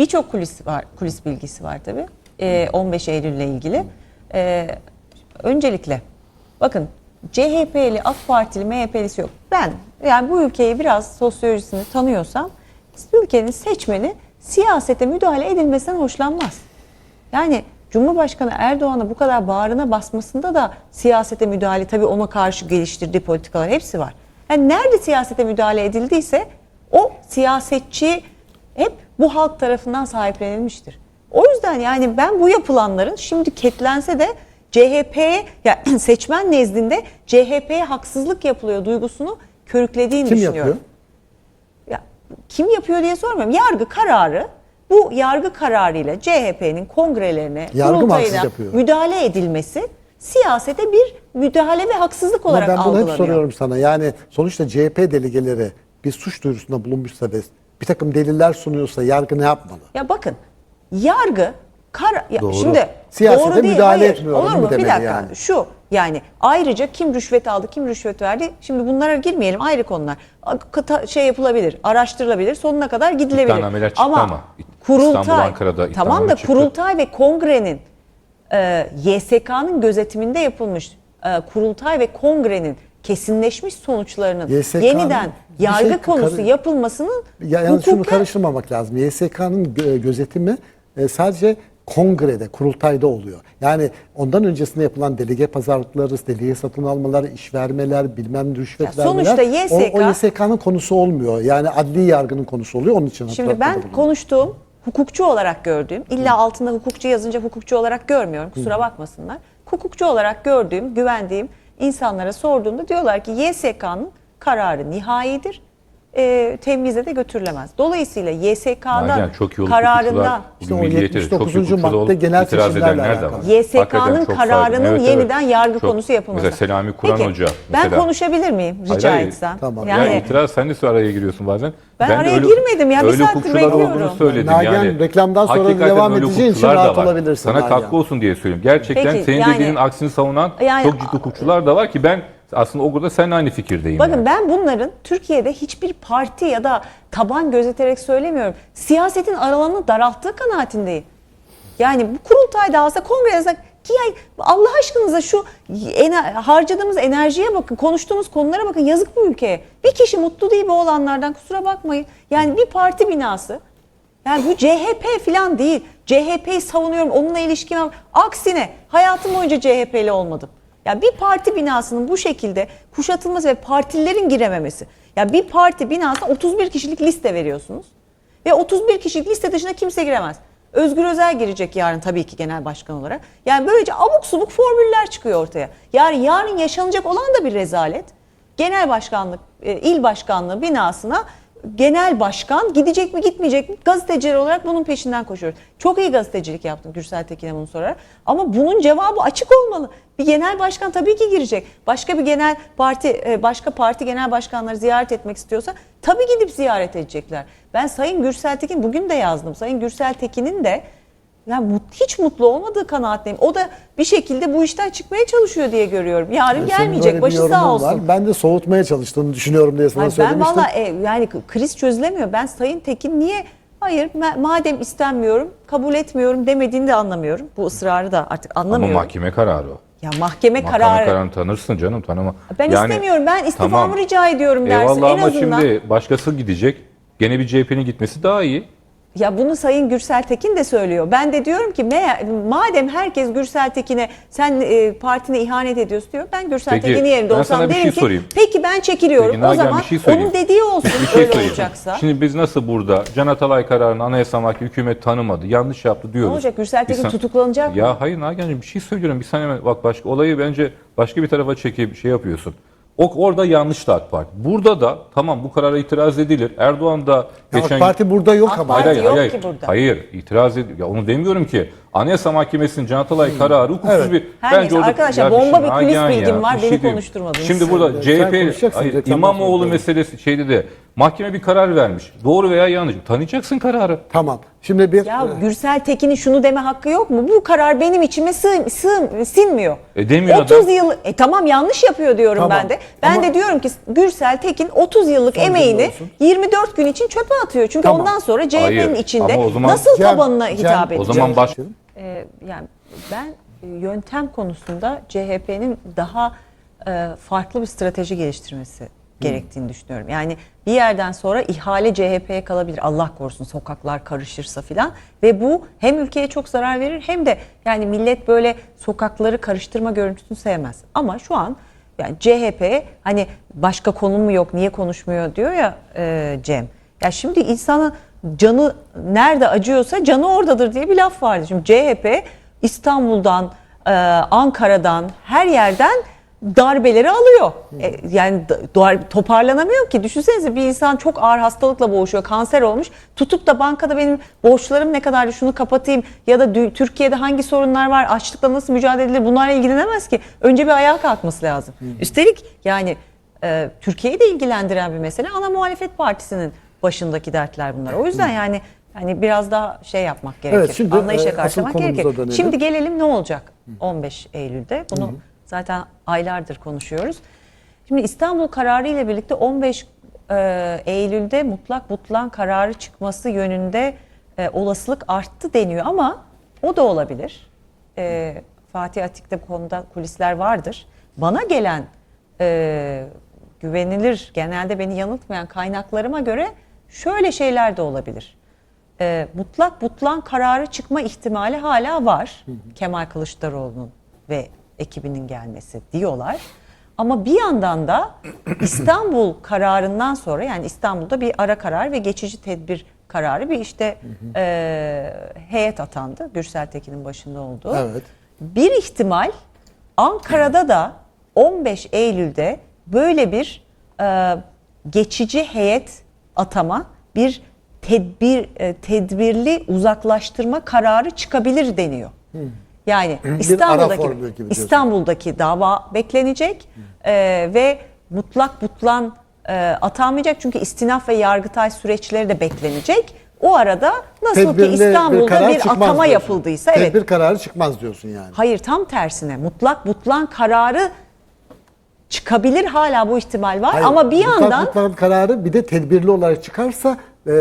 Birçok kulis var, kulis bilgisi var tabii. Ee, 15 Eylül ile ilgili. Ee, öncelikle bakın CHP'li, AK Partili, MHP'lisi yok. Ben yani bu ülkeyi biraz sosyolojisini tanıyorsam ülkenin seçmeni siyasete müdahale edilmesinden hoşlanmaz. Yani Cumhurbaşkanı Erdoğan'a bu kadar bağrına basmasında da siyasete müdahale tabii ona karşı geliştirdiği politikalar hepsi var. Yani nerede siyasete müdahale edildiyse o siyasetçi hep bu halk tarafından sahiplenilmiştir. O yüzden yani ben bu yapılanların şimdi ketlense de CHP'ye ya seçmen nezdinde CHP'ye haksızlık yapılıyor duygusunu körüklediğini Kim düşünüyorum. yapıyor? Ya, kim yapıyor diye sormuyorum. Yargı kararı bu yargı kararıyla CHP'nin kongrelerine, kurultayına müdahale edilmesi siyasete bir müdahale ve haksızlık Ama olarak ben bunu hep algılanıyor. soruyorum sana. Yani sonuçta CHP delegeleri bir suç duyurusunda bulunmuşsa ve bir takım deliller sunuyorsa yargı ne yapmalı? Ya bakın yargı kar ya Doğru. şimdi Siyasete doğru değil, müdahale hayır. etmiyor, Olur mu mu? Bir dakika. yani? Şu yani ayrıca kim rüşvet aldı, kim rüşvet verdi? Şimdi bunlara girmeyelim ayrı konular. Kata- Şey yapılabilir, araştırılabilir, sonuna kadar gidilebilir. Çıktı ama. kurultay İstanbul, Ankara'da tamam da çıktı. kurultay ve kongrenin e, YSK'nın gözetiminde yapılmış e, kurultay ve kongrenin kesinleşmiş sonuçlarının YSK'nın yeniden bir yargı şey konusu karı- yapılmasının Ya, yalnız şunu hukuken- karıştırmamak lazım. YSK'nın gö- gözetimi e, sadece kongrede, kurultayda oluyor. Yani ondan öncesinde yapılan delege pazarlıkları, delege satın almalar, iş vermeler, bilmem rüşvet Ya vermeler. sonuçta o, YSK o YSK'nın konusu olmuyor. Yani adli yargının konusu oluyor. Onun için Şimdi hatırlatmada ben bulunuyorum. konuştuğum hukukçu olarak gördüğüm, illa altında hukukçu yazınca hukukçu olarak görmüyorum. Kusura bakmasınlar. Hukukçu olarak gördüğüm, güvendiğim insanlara sorduğumda diyorlar ki YSK'nın kararı nihayidir. E, temyize de götürülemez. Dolayısıyla YSK'dan Nagihan çok hukukçular, İşte o milliyete de çok 79. hukukçuda madde genel seçimlerle alakalı. YSK'nın kararının saygın. Evet, yeniden evet. yargı Çok- konusu yapılması. Mesela Selami Kur'an Peki, Hoca. Ben mesela. konuşabilir miyim rica Hayır, hayır. etsem? Tamam. Yani, Yani itiraz sen de araya giriyorsun bazen. Ben araya girmedim ya, bir öyle saattir bekliyorum. olduğunu söyledim. Nagihan, yani, reklamdan sonra hakikaten devam öyle edeceğin için rahat olabilirsin Sana katkı olsun diye söylüyorum. Gerçekten senin dediğinin aksini savunan çok ciddi hukukçular da var ki ben aslında o konuda seninle aynı fikirdeyim. Bakın yani. ben bunların Türkiye'de hiçbir parti ya da taban gözeterek söylemiyorum. Siyasetin aralarını daralttığı kanaatindeyim. Yani bu kurultay dağılsa kongre yazsak ki ya Allah aşkınıza şu ener- harcadığımız enerjiye bakın, konuştuğumuz konulara bakın yazık bu ülkeye. Bir kişi mutlu değil bu olanlardan kusura bakmayın. Yani bir parti binası yani bu CHP falan değil. CHP'yi savunuyorum. Onunla ilişkim var. Aksine hayatım boyunca CHP'li olmadım. Ya bir parti binasının bu şekilde kuşatılması ve partilerin girememesi. Ya bir parti binasına 31 kişilik liste veriyorsunuz. Ve 31 kişilik liste dışına kimse giremez. Özgür Özel girecek yarın tabii ki genel başkan olarak. Yani böylece abuk subuk formüller çıkıyor ortaya. Yani yarın yaşanacak olan da bir rezalet. Genel başkanlık, e, il başkanlığı binasına genel başkan gidecek mi gitmeyecek mi gazeteciler olarak bunun peşinden koşuyoruz. Çok iyi gazetecilik yaptın Gürsel Tekin'e bunu sorarak. Ama bunun cevabı açık olmalı. Bir genel başkan tabii ki girecek. Başka bir genel parti, e, başka parti genel başkanları ziyaret etmek istiyorsa tabii gidip ziyaret edecekler. Ben Sayın Gürsel Tekin bugün de yazdım. Sayın Gürsel Tekin'in de yani mut- hiç mutlu olmadığı kanaatteyim. O da bir şekilde bu işten çıkmaya çalışıyor diye görüyorum. Yarın Senin gelmeyecek. Başı sağ olsun. var. Ben de soğutmaya çalıştığını düşünüyorum diye sana Hayır, ben söylemiştim. valla e, yani kriz çözülemiyor. Ben Sayın Tekin niye hayır ma- madem istenmiyorum kabul etmiyorum demediğini de anlamıyorum. Bu ısrarı da artık Ama anlamıyorum. mahkeme kararı o. ya mahkeme, Mahkeme kararı. kararını tanırsın canım tanıma. Ben Yani- istemiyorum. Ben istifamı Tamam. rica ediyorum dersin. Eyvallah en ama azından. şimdi başkası gidecek. Gene bir CHP'nin gitmesi daha iyi. Ya bunu Sayın Gürsel Tekin de söylüyor. Ben de diyorum ki madem herkes Gürsel Tekin'e sen e, partine ihanet ediyorsun diyor. Ben Gürsel Peki, Tekin'in yerinde ben olsam derim şey ki sorayım. peki ben çekiliyorum. Peki, o zaman şey söyleyeyim. onun dediği olsun Bir şey öyle söyleyeyim. olacaksa. Şimdi biz nasıl burada Can Atalay kararını Anayasa Mahkemesi hükümet tanımadı, yanlış yaptı diyoruz. Ne olacak? Gürsel Tekin Bir san- tutuklanacak mı? Ya hayır Nagihan'cığım bir şey söylüyorum. Bir saniye bak başka olayı bence başka bir tarafa çekip şey yapıyorsun. O orada yanlıştı AK Parti. Burada da tamam bu karara itiraz edilir. Erdoğan da Ya geçen AK Parti burada yok AK ama. Hayır, Parti hayır, yok hayır, ki burada. Hayır, itiraz ediyor. Ya onu demiyorum ki. Anayasa Mahkemesi'nin Can Atalay kararı hukuksuz Evet. bir... Her neyse, arkadaşlar, Ya bomba şey- bir kulis Nagihan bilgim var, beni şey diyeyim. konuşturmadınız. Şimdi burada CHP, konuşacaksın, hayır, reklamdan İmamoğlu sonra. meselesi şeyde de Mahkeme bir karar vermiş. Doğru veya yanlış. Tanıyacaksın kararı. Tamam. Şimdi bir Ya Gürsel Tekin'in şunu deme hakkı yok mu? Bu karar benim içime sığ, sığ, sinmiyor. E demiyor 30 adam. yıl e tamam yanlış yapıyor diyorum Tamam. ben de. Ben Ama- de diyorum ki Gürsel Tekin 30 yıllık emeğini olsun. 24 gün için çöpe atıyor. Çünkü Tamam. ondan sonra CHP'nin Hayır. içinde Ama o zaman- nasıl Cem- tabanına Cem- hitap O edecek? zaman baş Ee, yani ben e, yöntem konusunda CHP'nin daha e, farklı bir strateji geliştirmesi gerektiğini düşünüyorum. Yani bir yerden sonra ihale CHP'ye kalabilir. Allah korusun sokaklar karışırsa filan ve bu hem ülkeye çok zarar verir hem de yani millet böyle sokakları karıştırma görüntüsünü sevmez. Ama şu an yani CHP hani başka konu mu yok niye konuşmuyor diyor ya e, Cem. Ya şimdi insana canı nerede acıyorsa canı oradadır diye bir laf vardı. Şimdi CHP İstanbul'dan, e, Ankara'dan her yerden darbeleri alıyor. E, yani da- dar- toparlanamıyor ki. Düşünsenize bir insan çok ağır hastalıkla boğuşuyor, kanser olmuş. Tutup da bankada benim borçlarım ne kadar şunu kapatayım ya da Türkiye'de hangi sorunlar var, açlıkla nasıl mücadele edilir bunlarla ilgilenemez ki. Önce bir ayağa kalkması lazım. Üstelik yani e, Türkiye'yi de ilgilendiren bir mesele. Ana muhalefet partisinin başındaki dertler bunlar. O yüzden yani yani biraz daha şey yapmak gerekir. şimdi, Anlayışla e, karşılamak gerekir. dönelim. Şimdi gelelim ne olacak 15 Eylül'de? Bunu zaten aylardır konuşuyoruz. Şimdi İstanbul kararı ile birlikte 15 e, Eylül'de mutlak butlan kararı çıkması yönünde e, olasılık arttı deniyor ama o da olabilir. E, Fatih Atik'te bu konuda kulisler vardır. Bana gelen e, güvenilir, genelde beni yanıltmayan kaynaklarıma göre şöyle şeyler de olabilir. E, mutlak butlan kararı çıkma ihtimali hala var. Kemal Kılıçdaroğlu'nun ve ekibinin gelmesi diyorlar. Ama bir yandan da İstanbul kararından sonra yani İstanbul'da bir ara karar ve geçici tedbir kararı bir işte e, heyet atandı. Gürsel Tekin'in başında olduğu. Evet. Bir ihtimal Ankara'da da 15 Eylül'de böyle bir e, geçici heyet atama, bir tedbir e, tedbirli uzaklaştırma kararı çıkabilir deniyor. Yani İstanbul'daki. İstanbul'daki dava beklenecek e, ve mutlak butlan e, atanmayacak çünkü istinaf ve yargıtay süreçleri de beklenecek. O arada nasıl tedbirli ki İstanbul'da bir, çıkmaz atama diyorsun. yapıldıysa evet Tedbir kararı çıkmaz diyorsun yani. Hayır tam tersine mutlak butlan kararı çıkabilir hala bu ihtimal var Hayır, ama bir yandan butlan kararı bir de tedbirli olarak çıkarsa e,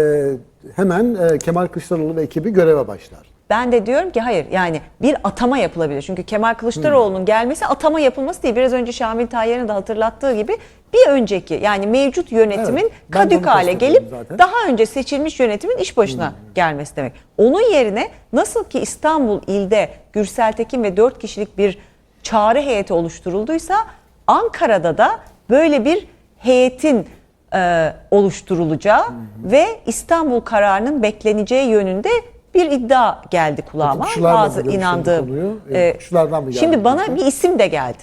hemen e, Kemal Kılıçdaroğlu ve ekibi göreve başlar. ben de diyorum ki hayır yani bir atama yapılabilir. Çünkü Kemal Kılıçdaroğlu'nun gelmesi atama yapılması değil. Biraz önce Şamil Tayyar'ın da hatırlattığı gibi bir önceki yani mevcut yönetimin Evet, ben de onu kadük hale gelip zaten. daha önce seçilmiş yönetimin iş başına gelmesi demek. Onun yerine nasıl ki İstanbul ilde Gürsel Tekin ve 4 kişilik bir çağrı heyeti oluşturulduysa Ankara'da da böyle bir heyetin e, oluşturulacağı ve İstanbul kararının bekleneceği yönünde bir iddia geldi kulağıma. Bazı inandığım. konuyu? E, mı geldi Şimdi bana bir isim de geldi.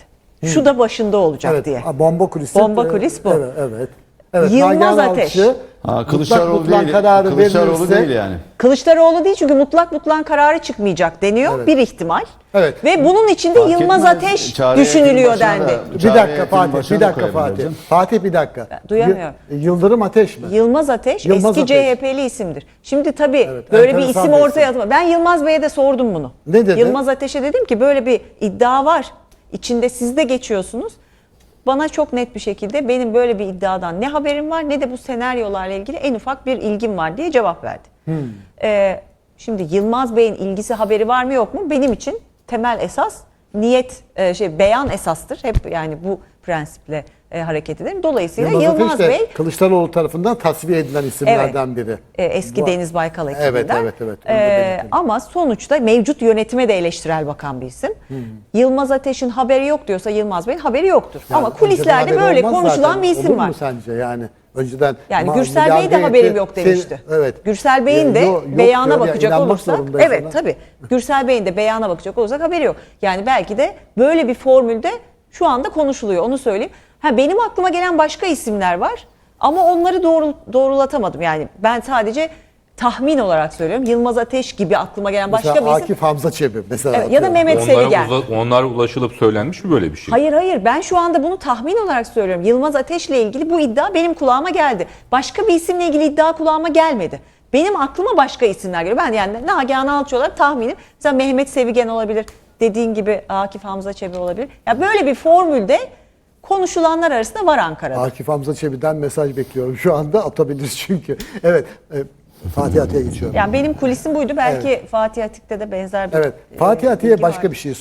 Şu da başında olacak Evet, diye. bomba kulisi. Bomba kulis bu. Evet, evet. evet Yılmaz Nagihan Ateş. Alçı, Mutlak Kılıçdaroğlu butlan değil. kararı Kılıçdaroğlu verilirse- değil yani. Kılıçdaroğlu değil çünkü mutlak butlan kararı çıkmayacak deniyor Evet. bir ihtimal. Evet. Ve bunun içinde Fark Yılmaz etmez. Ateş Çağrı düşünülüyor heyetinin başına dendi. da- Bir dakika Fatih, başına bir da dakika Fatih. canım. Fatih bir dakika. duyamıyorum. Y- Yıldırım Ateş mi? Yılmaz Ateş Yılmaz eski Ateş. CHP'li isimdir. Şimdi tabii Evet, böyle bir enteresan isim bir ortaya atma. Ben Yılmaz Bey'e de sordum bunu. Ne dedi? Yılmaz Ateş'e dedim ki böyle bir iddia var. İçinde siz de geçiyorsunuz. Bana çok net bir şekilde benim böyle bir iddiadan ne haberim var ne de bu senaryolarla ilgili en ufak bir ilgim var diye cevap verdi. Hmm. Ee, şimdi Yılmaz Bey'in ilgisi haberi var mı yok mu? Benim için temel esas niyet e, şey beyan esastır. Hep yani bu prensiple e, hareket ederim. Dolayısıyla Yılmaz, Yılmaz, de Bey Kılıçdaroğlu tarafından tasfiye edilen isimlerden biri. e, eski Bu- Deniz Baykal ekibinden. Evet, evet, evet. E, ama sonuçta mevcut yönetime de eleştirel bakan bir isim. Hmm. Yılmaz Ateş'in haberi yok diyorsa Yılmaz Bey'in haberi yoktur. Yani ama kulislerde böyle konuşulan zaten. bir isim Olur var. mu sence yani? Önceden Yani Gürsel Bey de haberim yok demişti. evet. Gürsel Bey'in de Yo- yok beyana ya, bakacak inanmak olursak evet ona. tabii. Gürsel Bey'in de beyana bakacak olursak haberi yok. Yani belki de böyle bir formülde şu anda konuşuluyor onu söyleyeyim. Ha benim aklıma gelen başka isimler var ama onları doğru doğrulatamadım. Yani ben sadece tahmin olarak söylüyorum. Yılmaz Ateş gibi aklıma gelen başka Mesela bir isim. Akif Hamza Çebi mesela. Evet, ya da. Mehmet Onlara, Sevigen. uza- onlara ulaşılıp söylenmiş mi böyle bir şey? Hayır hayır ben şu anda bunu tahmin olarak söylüyorum. Yılmaz Ateş'le ilgili bu iddia benim kulağıma geldi. Başka bir isimle ilgili iddia kulağıma gelmedi. Benim aklıma başka isimler geliyor. Ben yani Nagihan Alçı olarak tahminim. Mesela Mehmet Sevigen olabilir. Dediğin gibi Akif Hamza Çebi olabilir. Ya böyle bir formülde konuşulanlar arasında var Ankara'da. Akif Hamza Çebi'den mesaj bekliyorum. Şu anda atabiliriz çünkü. Evet. E, Fatih Atiye geçiyorum. Yani benim kulisim buydu. Belki Fatih Atik'te de benzer bir Evet. e, Fatih Atiye bilgi başka vardır. bir şey